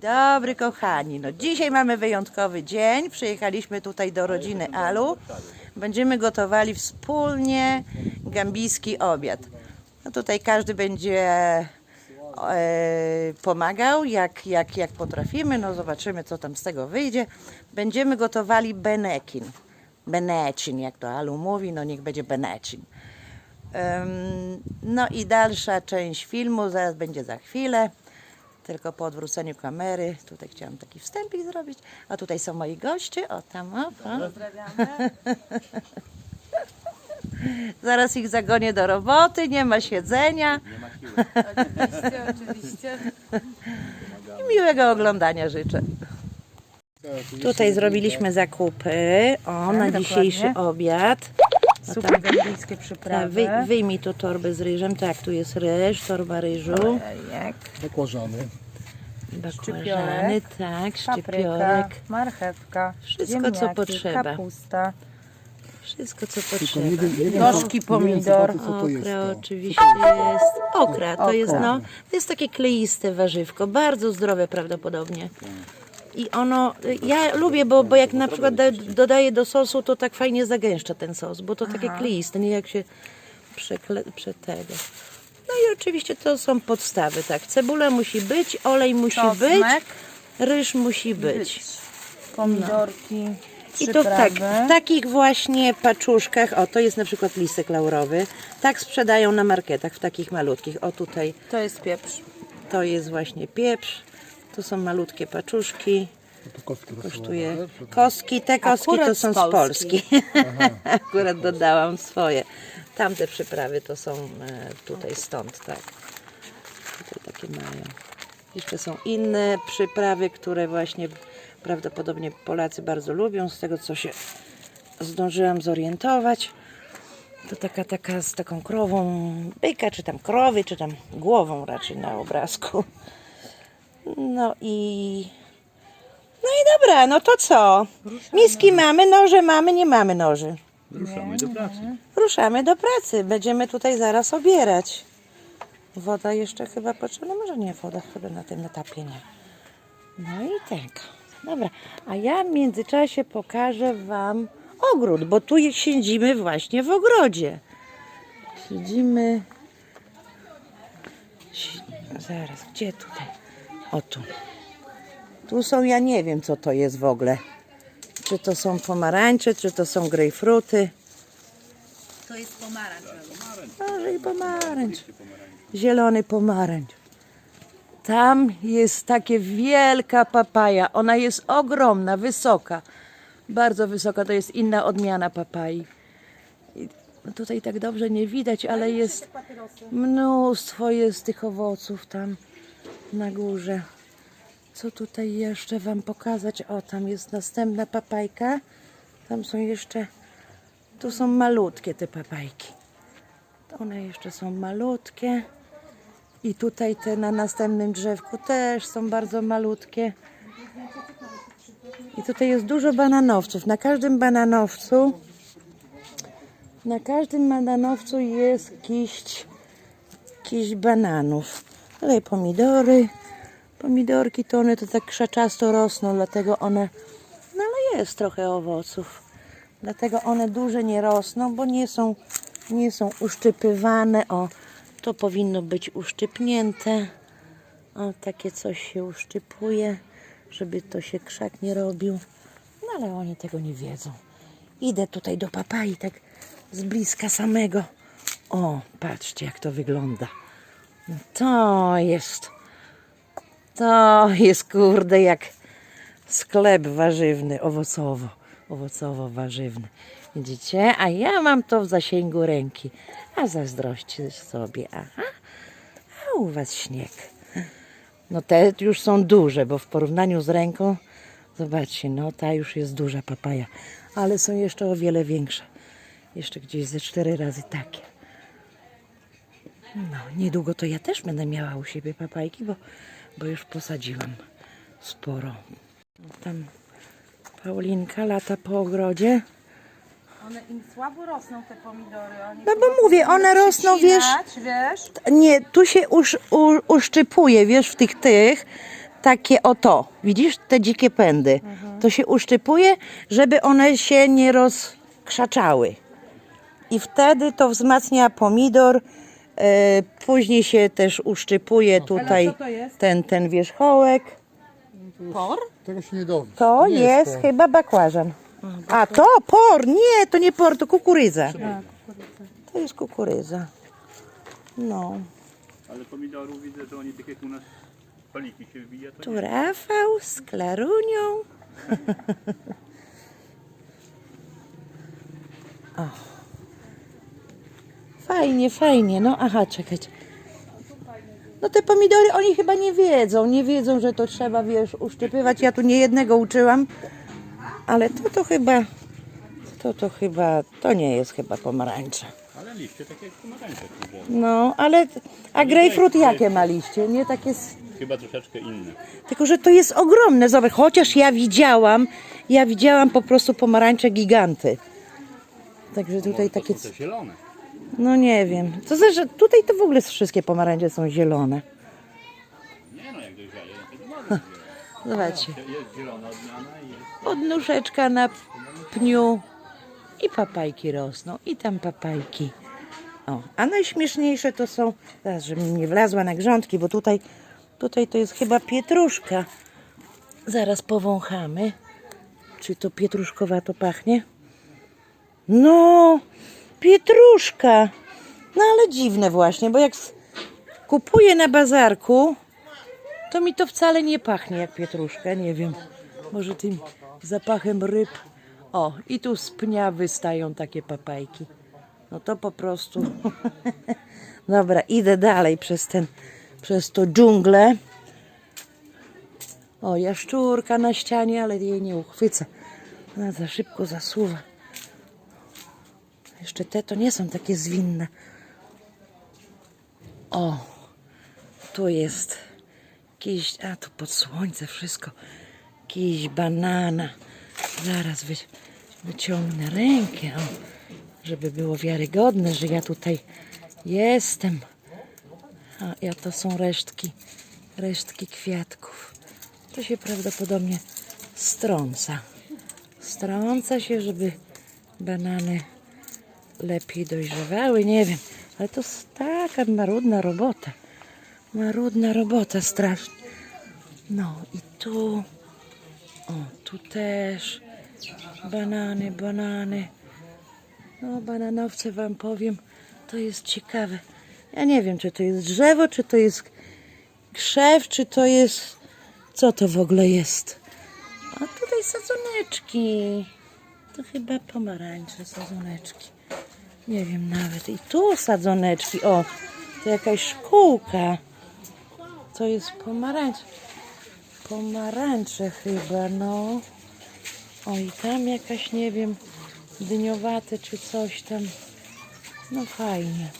Dobry kochani, no dzisiaj mamy wyjątkowy dzień. Przyjechaliśmy tutaj do rodziny Alu. Będziemy gotowali wspólnie gambijski obiad. No tutaj każdy będzie e, pomagał jak, jak, jak potrafimy. No zobaczymy co tam z tego wyjdzie. Będziemy gotowali benekin. Benecin, jak to Alu mówi, no niech będzie benecin. Em, No i dalsza część filmu zaraz będzie za chwilę. Tylko po odwróceniu kamery. Tutaj chciałam taki wstępik zrobić. A tutaj są moi goście. O tam, o. Pozdrawiamy. Zaraz ich zagonię do roboty, nie ma siedzenia. Oczywiście, oczywiście. I miłego oglądania życzę. Tutaj zrobiliśmy zakupy. O, na dokładnie. dzisiejszy obiad. No Super gambijskie Tak, przyprawy. wyj, wyjmij tu torbę z ryżem. Tak, tu jest ryż, torba ryżu. Jak Bakłażany. Bakłażany, tak, papryka, szczypiorek. marchewka, Wszystko, co ziemniaki, potrzeba. Kapusta, Wszystko, co nie potrzeba. wiem, nie wiem, Gorzki co- nie wiem, pomidor. co to jest Okra to. oczywiście jest. Okra to jest no, to jest takie kleiste warzywko, bardzo zdrowe prawdopodobnie. I ono, ja lubię, bo, bo jak na przykład da, dodaję do sosu, to tak fajnie zagęszcza ten sos, bo to takie kleiste, nie jak się przekle, prze tego. No i oczywiście to są podstawy, tak. Cebula musi być, olej musi być, czosnek, ryż musi być. pomidorki, I to w, tak, w takich właśnie paczuszkach, o to jest na przykład listek laurowy, tak sprzedają na marketach w takich malutkich. O tutaj To jest pieprz. to jest właśnie pieprz, to są malutkie paczuszki, To kostki kosztuje kostki, te kostki to Akurat są z z Polski. Polski. Akurat dodałam swoje. Tamte przyprawy to są e, tutaj stąd, tak. Tutaj takie mają. Jeszcze są inne przyprawy, które właśnie prawdopodobnie Polacy bardzo lubią, z tego co się zdążyłam zorientować. To taka, taka z taką krową byka, czy tam krowy, czy tam głową raczej na obrazku. No i no i dobra, no to co? Miski mamy, noże mamy, nie mamy noży. Ruszamy do pracy. Ruszamy do pracy. Będziemy tutaj zaraz obierać. Woda jeszcze chyba potrzebna, może nie woda, chyba na tym etapie nie. No i tak. Dobra, a ja w międzyczasie pokażę Wam ogród, bo tu siedzimy właśnie w ogrodzie. Siedzimy... Si- Zaraz, gdzie tutaj? O tu. Tu są, ja nie wiem co to jest w ogóle. Czy to są pomarańcze, czy to są grejpfruty. To jest pomarańcz. Może i pomarańcz. Zielony pomarańcz. Tam jest takie wielka papaja. Ona jest ogromna, wysoka. Bardzo wysoka. To jest inna odmiana papai. I tutaj tak dobrze nie widać, ale jest mnóstwo jest tych owoców tam na górze. Co tutaj jeszcze Wam pokazać? O, tam jest następna papajka. Tam są jeszcze, tu są malutkie te papajki. One jeszcze są malutkie. I tutaj te na następnym drzewku też są bardzo malutkie. I tutaj jest dużo bananowców. Na każdym bananowcu na każdym bananowcu jest kiść, kiść bananów. Tutaj pomidory. Pomidorki to one to tak krzaczasto rosną, dlatego one no ale jest trochę owoców. Dlatego one duże nie rosną, bo nie są, nie są uszczypywane. O, to powinno być uszczypnięte. O, takie coś się uszczypuje, żeby to się krzak nie robił. No ale oni tego nie wiedzą. Idę tutaj do papai, tak z bliska samego. O, patrzcie jak to wygląda. No to jest, to jest kurde jak sklep warzywny, owocowo, owocowo-warzywny. Widzicie? A ja mam to w zasięgu ręki. A zazdroście sobie. Aha. A u was śnieg. No te już są duże, bo w porównaniu z ręką, zobaczcie, no ta już jest duża papaja. Ale są jeszcze o wiele większe. Jeszcze gdzieś ze cztery razy takie. No, niedługo to ja też będę miała u siebie papajki, bo, bo już posadziłam sporo. Tam Paulinka lata po ogrodzie. One im słabo rosną te pomidory. Oni No bo mówię, one rosną, wiesz, wiesz? nie, tu się usz, u, uszczypuje, wiesz, w tych tych, takie oto, widzisz te dzikie pędy. To się uszczypuje, żeby one się nie rozkrzaczały. I wtedy to wzmacnia pomidor. E, później się też uszczypuje tutaj co to jest? ten, ten wierzchołek. Por? Tego się nie dowie. To Nie jest to. chyba bakłażan. A to por, nie, to nie por, to kukurydza. To jest kukurydza. No. Ale pomidorów widzę, że oni tak jak u nas paliki się wbija, to Tu Rafał z Klarunią. o. Fajnie, fajnie. No aha, czekać. No te pomidory oni chyba nie wiedzą. Nie wiedzą, że to trzeba, wiesz, uszczypywać. Ja tu nie jednego uczyłam. Ale to to chyba... To to chyba... To nie jest chyba pomarańcza. Ale liście takie jak pomarańcze. No, ale... A grejpfrut jakie ma liście? Nie takie... s- Chyba troszeczkę inne. Tylko, że to jest ogromne, zobacz, chociaż ja widziałam, ja widziałam po prostu pomarańcze giganty. Także tutaj takie, To zielone. No nie wiem, to znaczy, tutaj to w ogóle wszystkie pomarańcze są zielone. Nie no, jak to może Zobaczcie, Jest zielona odmiana i jest... podnóżeczka na pniu i papajki rosną, i tam papajki. O, a najśmieszniejsze to są, teraz żebym nie wlazła na grządki, bo tutaj, tutaj to jest chyba pietruszka. Zaraz powąchamy. Czy to pietruszkowato pachnie? No, pietruszka. No ale dziwne właśnie, bo jak kupuję na bazarku, to mi to wcale nie pachnie jak pietruszka, nie wiem. Może tym zapachem ryb. O, i tu z pnia wystają takie papajki. No to po prostu. Dobra, idę dalej przez ten, przez to dżunglę. O, jaszczurka na ścianie, ale jej nie uchwycę. Ona za szybko zasuwa. Jeszcze te to nie są takie zwinne. O, tu jest jakiś, a tu pod słońce wszystko. Jakiś banana. Zaraz wy, wyciągnę rękę, o, żeby było wiarygodne, że ja tutaj jestem. A ja to są resztki, resztki kwiatków. To się prawdopodobnie strąca. Strąca się, żeby banany lepiej dojrzewały, nie wiem. Ale to jest taka marudna robota. Marudna robota strasznie. No i tu, o tu też banany, banany. No bananowce wam powiem, to jest ciekawe. Ja nie wiem, czy to jest drzewo, czy to jest krzew, czy to jest... Co to w ogóle jest? A tutaj sadzoneczki. To chyba pomarańcze sadzoneczki. Nie wiem nawet. I tu sadzoneczki. O, to jakaś szkółka. To jest pomarańcz. Pomarańcze chyba, no. O, i tam jakaś, nie wiem, dyniowate czy coś tam. No fajnie.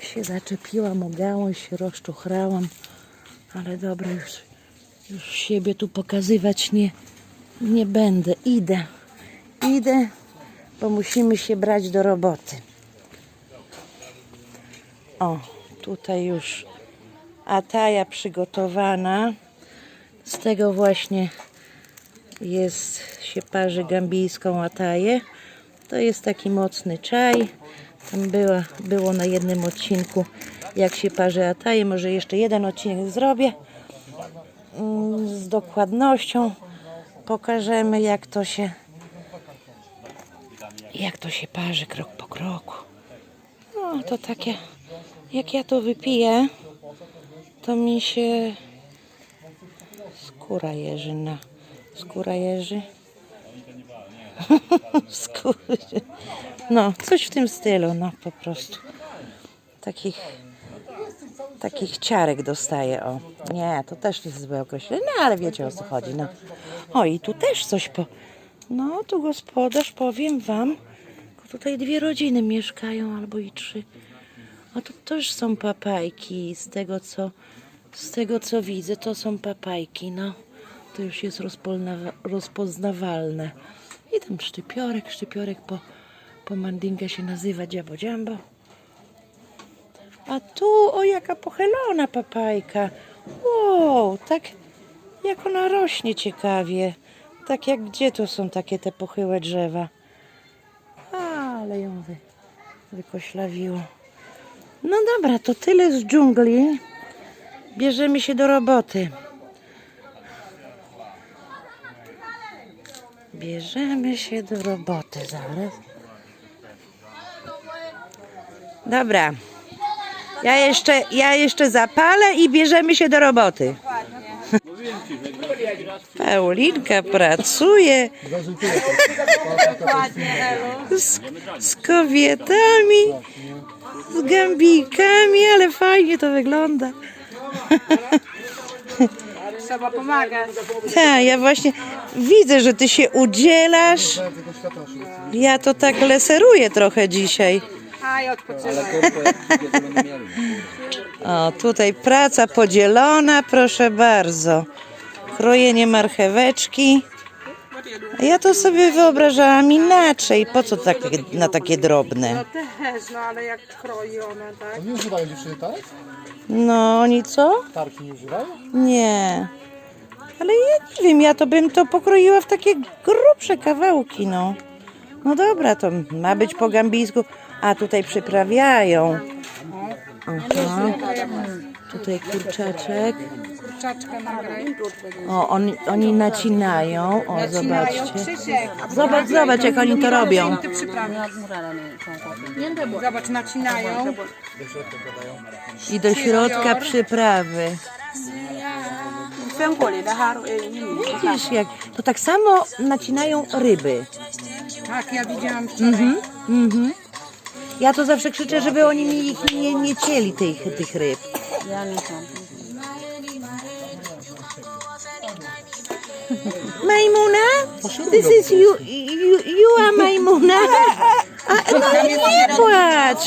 Się zaczepiłam o gałąź, rozczuchrałam. Ale dobra, już, już siebie tu pokazywać nie, nie będę. Idę. Idę, bo musimy się brać do roboty. O, tutaj już ataja przygotowana. Z tego właśnie jest, się parzy gambijską ataję. To jest taki mocny czaj. Tam była, było na jednym odcinku, jak się parzy ataję. Może jeszcze jeden odcinek zrobię. Mm, Z dokładnością pokażemy, jak to się jak to się parzy krok po kroku. No to takie, jak ja to wypiję, to mi się skóra jeży na skóra jeży. No, coś w tym stylu, no po prostu. Takich takich ciarek dostaję, o. Nie, to też jest złe określenie, no ale wiecie o co chodzi, no. O, i tu też coś po... No, tu gospodarz, powiem wam, tutaj dwie rodziny mieszkają, albo i trzy. A tu też są papajki, z tego co, z tego co widzę, to są papajki, no. To już jest rozpoznawalne. I tam szczypiorek, szczypiorek po, po mandinga się nazywa dziabo dziambo. A tu, o jaka pochylona papajka. Wow, tak Jak ona rośnie ciekawie. Tak jak gdzie to są takie te pochyłe drzewa. Ale ją wy, wykoślawiło. No dobra, to tyle z dżungli. Bierzemy się do roboty. Bierzemy się do roboty zaraz. Dobra. Ja jeszcze, ja jeszcze zapalę i bierzemy się do roboty. Paulinka pracuje z, z kobietami, z gambikami, ale fajnie to wygląda. Trzeba pomagać. Tak, ja właśnie widzę, że ty się udzielasz. Ja to tak leseruję trochę dzisiaj. Aj. O, tutaj praca podzielona, proszę bardzo. Krojenie marcheweczki. A Ja to sobie wyobrażałam inaczej. Po co takie, na takie drobne? No też, no ale jak kroi ona, tak? Nie używają dziewczyny tak? No, oni co? Tarki nie używają? Nie. Ale ja nie wiem, ja to bym to pokroiła w takie grubsze kawałki, no. No dobra, to ma być po gambijsku. A tutaj przyprawiają. Aha. Tutaj kurczaczek. Kurczaczkę nagraj. O, on, oni nacinają. O, zobaczcie. Krzysiek, Zobacz, zobacz, jak oni to robią. ty przyprawisz. Zobacz, nacinają. I do środka przyprawy. Widzisz, jak to tak samo nacinają ryby. Tak, ja widziałam wczoraj. Mhm. Ja to zawsze krzyczę, żeby oni mi ich nie, nie cieli tych, tych ryb. Majmuna? This is you, you, you are Majmuna? A, no nie płacz.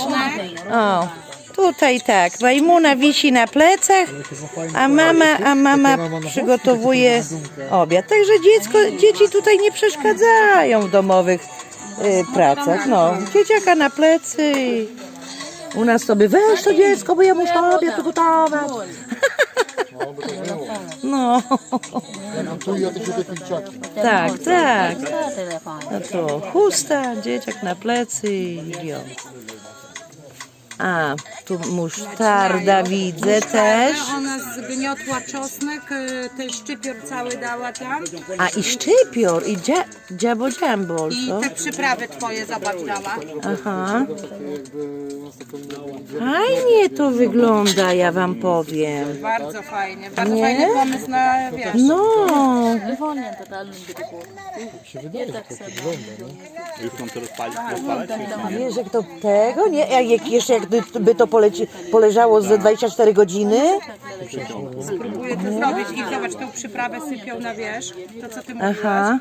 O, tutaj tak. Majmuna wisi na plecach, a mama, a mama przygotowuje obiad. Także dziecko, dzieci tutaj nie przeszkadzają w domowych y, pracach. No, dzieciaka na plecy. U nas to by weź to dziecko, bo ja muszę obiad gotować. No, Tu ja to się te filczaki. tak, tak. No to chusta, dzieciak na plecy i jo. A, tu musztarda widzę też. Ona zgniotła czosnek, y, ten szczypior cały dała tam. A i szczypior, i dzia, dziabo dziambo, I co? te przyprawy twoje zobacz dała. Aha, fajnie to wygląda, ja wam powiem. Bardzo fajnie. Bardzo Nie? fajny pomysł na wiesz. No, się wydaje, że to tak? Już mam to rozpalić, rozpalać? wiesz jak to tego, nie? A jak jeszcze jak by- by to poleci, poleżało ze 24 godziny? Próbuję to zrobić i zobacz, tą przyprawę sypią na wierzch. To co ty mówiłaś. Aha.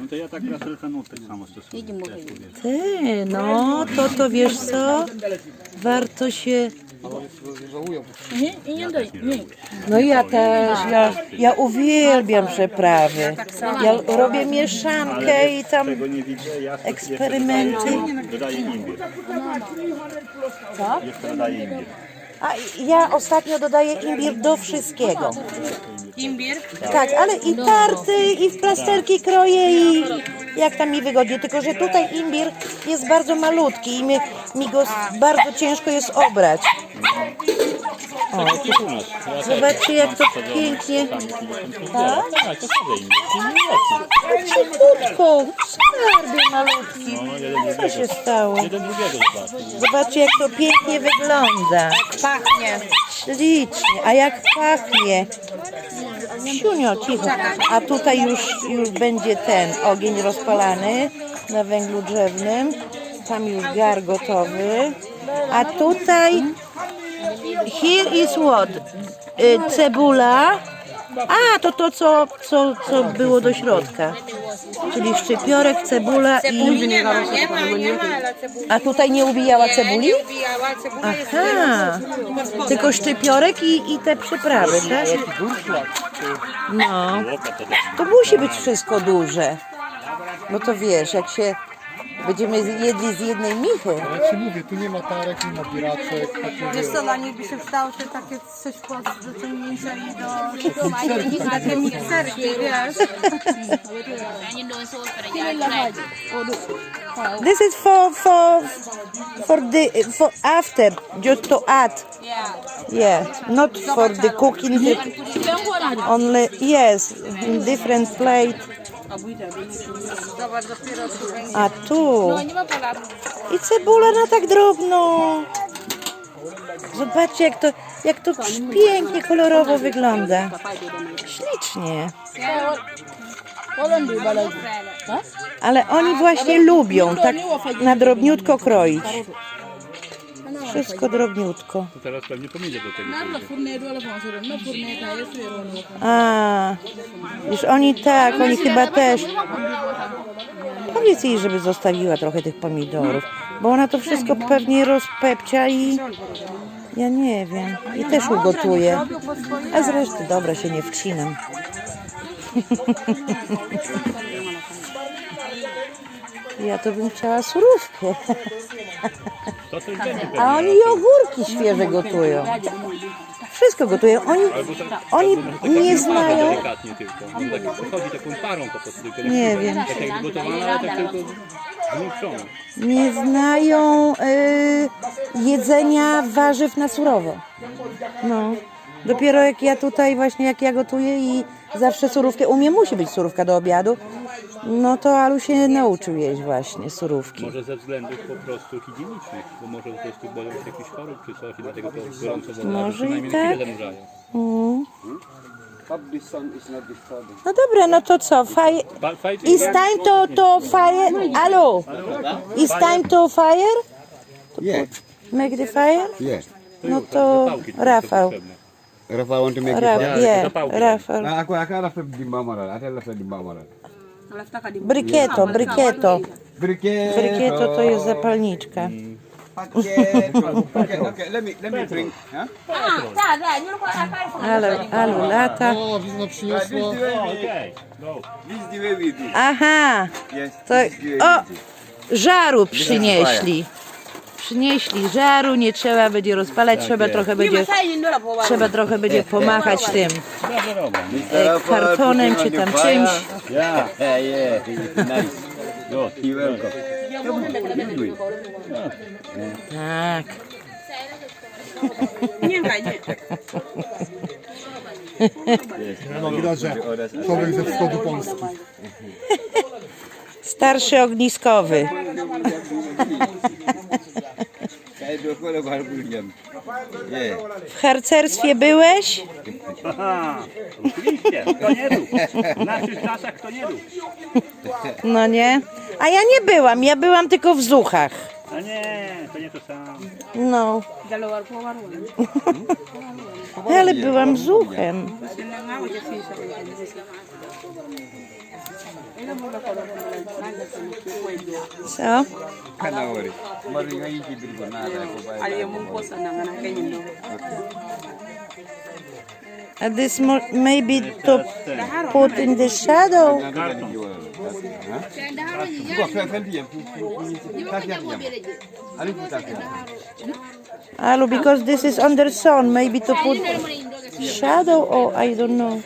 No to ja tak raz retanut tak samo stosuję. Ty, no to to wiesz co? Warto się. No ja też, ja, ja uwielbiam przeprawy. Ja robię mieszankę i tam Tego nie widzę, ja sobie eksperymenty. jeszcze dodaję imbir. Co? Jeszcze dodaję imbir. A ja ostatnio dodaję imbir do wszystkiego. Imbir. Tak, ale i tarty, i w plasterki kroję i jak tam mi wygodnie. Tylko, że tutaj imbir jest bardzo malutki i mi, mi go bardzo ciężko jest obrać. O, tu, U nas. Ja zobaczcie jak to pięknie. Tak? tak, to wsadzę imbir. Cichutko, skarbie malutki. No, jeden Co się stało? Jeden drugiego zobaczy. Zobaczcie jak to pięknie wygląda. Pachnie. Ślicznie. A jak pachnie. Siunio, cicho. A tutaj już, już będzie ten ogień rozpalany na węglu drzewnym. Tam już gar gotowy. A tutaj here is what? Y, Cebula. A, to to, co, co, co było do środka. Czyli szczypiorek, cebula i... Nie ma, nie ma, nie ma, ale cebuli. A tutaj nie ubijała cebuli? Nie ubijała, cebula jest Aha, tylko szczypiorek i, i te przyprawy, tak? No, to musi być wszystko duże. No to wiesz, jak się Będziemy z- jedli z jednej michy. Ja ci mówię, tu nie ma tarek, nie ma biraczek. Takie Wiesz co, dla nich by się przydało się takie coś pod wyciągnięcia i do takie mikserki, wiesz. This is for for for the for after just to add. Yeah, not for the cooking. Only yes, in different plate. A tu i cebula na tak drobno. Zobaczcie jak to, jak to pięknie kolorowo wygląda. Ślicznie. Ale oni właśnie lubią tak na drobniutko kroić. Wszystko drobniutko. To teraz pewnie pomidor do tego. pójdzie. A, już oni tak, oni chyba też. Powiedz jej, żeby zostawiła trochę tych pomidorów, bo ona to wszystko pewnie rozpepcia i ja nie wiem. I też ugotuje. A zresztą dobra, się nie wcinam. Ja to bym chciała surówkę. To coś będzie pewnie. A oni i ogórki świeże gotują. Wszystko gotują. Oni, oni nie znają. Delikatnie tylko. No tak przechodzi taką parą po prostu. Tylko Nie wiem. Tak jak gotowana, ale tak tylko zmniejszona. Nie znają y, jedzenia warzyw na surowo. No. Dopiero jak ja tutaj właśnie, jak ja gotuję i zawsze surówkę, u mnie musi być surówka do obiadu, no to Alu się nauczył jeść właśnie surówki. Może ze względów po prostu higienicznych, bo może po prostu boją się jakichś chorób czy coś i dlatego to gorąco woda Może i przynajmniej tak. na chwilę zanurzają. Mm. Is. No dobra, no to co? Fire... Ba- It's time to, to fire... Alu! It's time to fire? Yeah, Make the fire? yeah. No to Rafał. Rafa want to make Raf, it. Ja, yeah, zapałki. Rafał. Nah, aku akan Rafa di mamaran. Ada Rafa di mamaran. Brykieto, brykieto. Briketo. Brykieto to jest zapalniczka. Paketo. Okay, okay. Let me let me bring. Huh? Ale, alu lata. O, wizna przyniosła. O, Okej, go. This is the way we do. Aha, to, o, żaru przynieśli. Przynieśli żaru, nie trzeba będzie rozpalać, trzeba trochę będzie, trzeba trochę będzie pomachać tym e, kartonem czy tam czymś. Yeah, yeah, yeah. Nice. Welcome. Tak. Nie ma, nie. No widać, że człowiek ze wschodu Polski. Starszy ogniskowy. W harcerstwie byłeś? Aha, oczywiście, kto nie był. W naszych czasach kto nie był. No nie. A ja nie byłam, ja byłam tylko w Zuchach. A nie, to nie to samo. No. Ale byłam zuchem. Sawa. At uh, this maybe to put in the shadow. Hello, because this is under sun, maybe to put shadow or I don't know.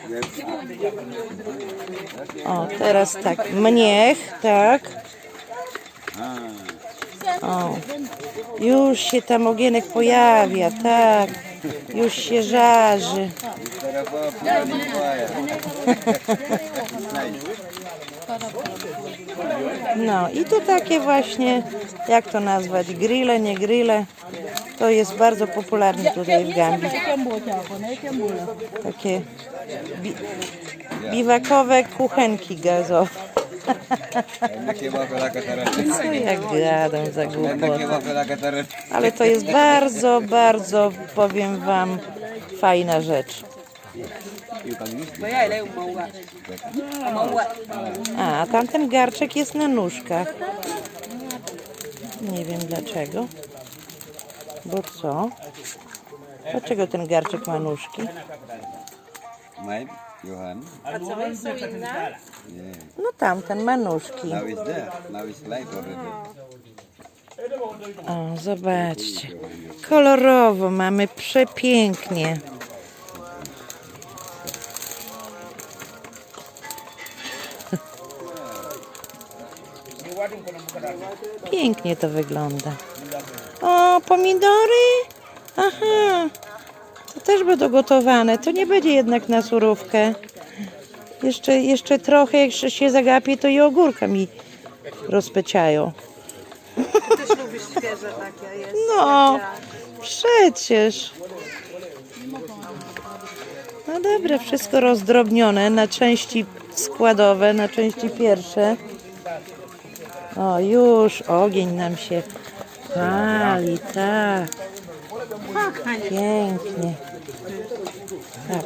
O, teraz tak, mniech, tak. O, już się tam ogienek pojawia, tak. Już się żarzy. No i to takie właśnie, jak to nazwać, grille, nie grille. To jest bardzo popularne tutaj w Gambii. Takie biwakowe kuchenki gazowe. Nak kewa pela kataran. Co ja gadam za głupotę. Ale to jest bardzo, bardzo, powiem Wam, fajna rzecz. A, a tamten garczek jest na nóżkach. Nie wiem dlaczego. Bo co? Dlaczego ten garczek ma nóżki? Johan. A co, są inne? Yeah. No tamten ma nóżki. Now it's there. Now it's light already. O, zobaczcie. Kolorowo mamy przepięknie. Pięknie to wygląda. O, pomidory? Aha. To też będą gotowane. To nie będzie jednak na surówkę. Jeszcze, jeszcze trochę, jak się zagapię, to i ogórka mi rozpeciają. Ty też lubisz świeże takie jest. No, przecież. No dobra, wszystko rozdrobnione na części składowe, na części pierwsze. O, już ogień nam się pali, tak. Pięknie. Tak.